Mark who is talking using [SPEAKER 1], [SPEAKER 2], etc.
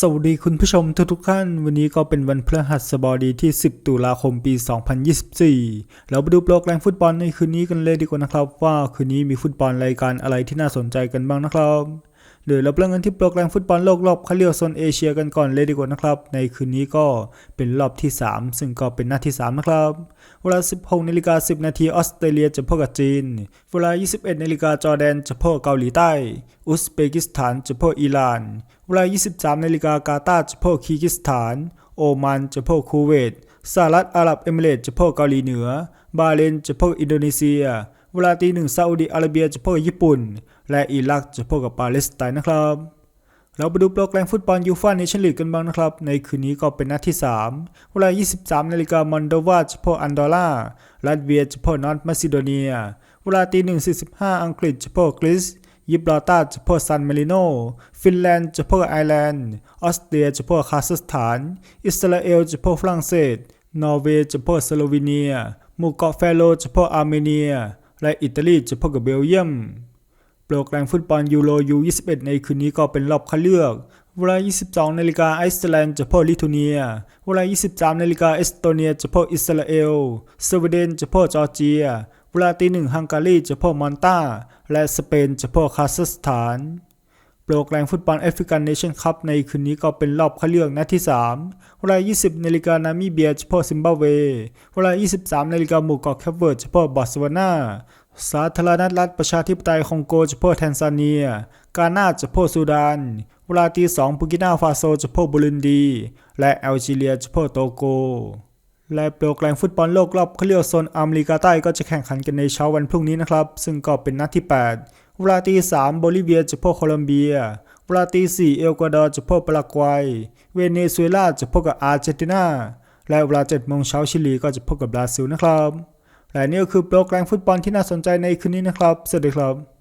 [SPEAKER 1] สวัสดีคุณผู้ชมทุกๆท่าน วันนี้ก็เป็นวันพฤหัสบดีที่ 10 ตุลาคมปี 2024 เราไปดูโปรแกรมฟุตบอลในคืนนี้กันเลยดีกว่านะครับ ว่าคืนนี้มีฟุตบอลรายการอะไรที่น่าสนใจกันบ้างนะครับ เดี๋ยวเราเริ่มกันที่โปรแกรมฟุตบอลโลกรอบคัดเลือกโซนเอเชียกันก่อนเลยดีกว่านะครับ ในคืนนี้ก็เป็นรอบที่ 3 ซึ่งก็เป็นนัดที่ 3 นะครับ เวลา 16นาฬิกา10 นาทีออสเตรเลียจะพบกับจีน เวลา 21นาฬิกาจอร์แดนจะพบกับเกาหลีใต้ อุซเบกิสถานจะพบกับอิหร่าน เวลา 23นาฬิกากาตาร์จะพบกับคีร์กิสถาน โอมานจะพบกับคูเวตสหรัฐอาหรับเอมิเรต์จะพบกับเกาหลีเหนือ บาห์เรนจะพบกับอินโดนีเซีย เวลาตีหนึ่งซาอุดิอาระเบียจะพบกับญี่ปุ่น และอิรักจะพบกับปาเลสไตน์นะครับ เราไปดูโปรแกรมฟุตบอลยูฟ่าเนชั่นลีกกันบ้างนะครับ ในคืนนี้ก็เป็นนัดที่ 3 เวลา 23นาฬิกามอนโดวาจะพบอันดอร่าลัตเวียจะพบนอร์ทมาซิโดเนีย เวลาตี1.45อังกฤษจะพบกรีซยิบราตาจะพบซันเมริโน ฟินแลนด์จะพบไอร์แลนด์ ออสเตรียจะพบคาซัคสถาน อิสราเอลจะพบฝรั่งเศส นอร์เวย์จะพบสโลวีเนีย หมู่เกาะแฟโรจะพบอาร์เมเนีย และอิตาลีจะพบกับเบลเยียม โปรแกรมฟุตบอลยูโรยู21ในคืนนี้ก็เป็นรอบคัดเลือก เวลา 22 นาฬิกาไอซ์แลนด์จะพบลิทัวเนีย เวลา 23 นาฬิกาเอสโตเนียจะพบอิสราเอล สวีเดนจะพบจอร์เจีย เวลาตีหนึ่งฮังการีจะพบมอนตาและสเปนจะพบคาซัคสถาน โปรแกรมฟุตบอลแอฟริกันเนชั่นคัพในคืนนี้ก็เป็นรอบคัดเลือกนัดที่ 3 เวลา 20นาฬิกานามิเบียจะพบซิมบับเว เวลา 23นาฬิกาหมู่เกาะแคปเวิร์ดจะพบบอตสวานาสาธารณรัฐประชาธิปไตยคองโกจะพบแทนซาเนีย กานาจะพบซูดาน เวลาตีสองบุกินาฟาโซจะพบบุรุนดี และแอลจีเรียจะพบโตโก และโปรแกรมฟุตบอลโลกรอบคัดเลือกโซนอเมริกาใต้ก็จะแข่งขันกันในเช้าวันพรุ่งนี้นะครับ ซึ่งก็เป็นนัดที่ 8 เวลาตีสามโบลิเวียจะพบโคลอมเบีย เวลาตีสี่เอลกวาดอร์จะพบปารากวัย เวเนซุเอลาจะพบกับอาร์เจนตินา และเวลาเจ็ดโมงเช้าชิลีก็จะพบกับบราซิลนะครับ และนี่ก็คือโปรแกรมฟุตบอลที่น่าสนใจในคืนนี้นะครับ สวัสดีครับ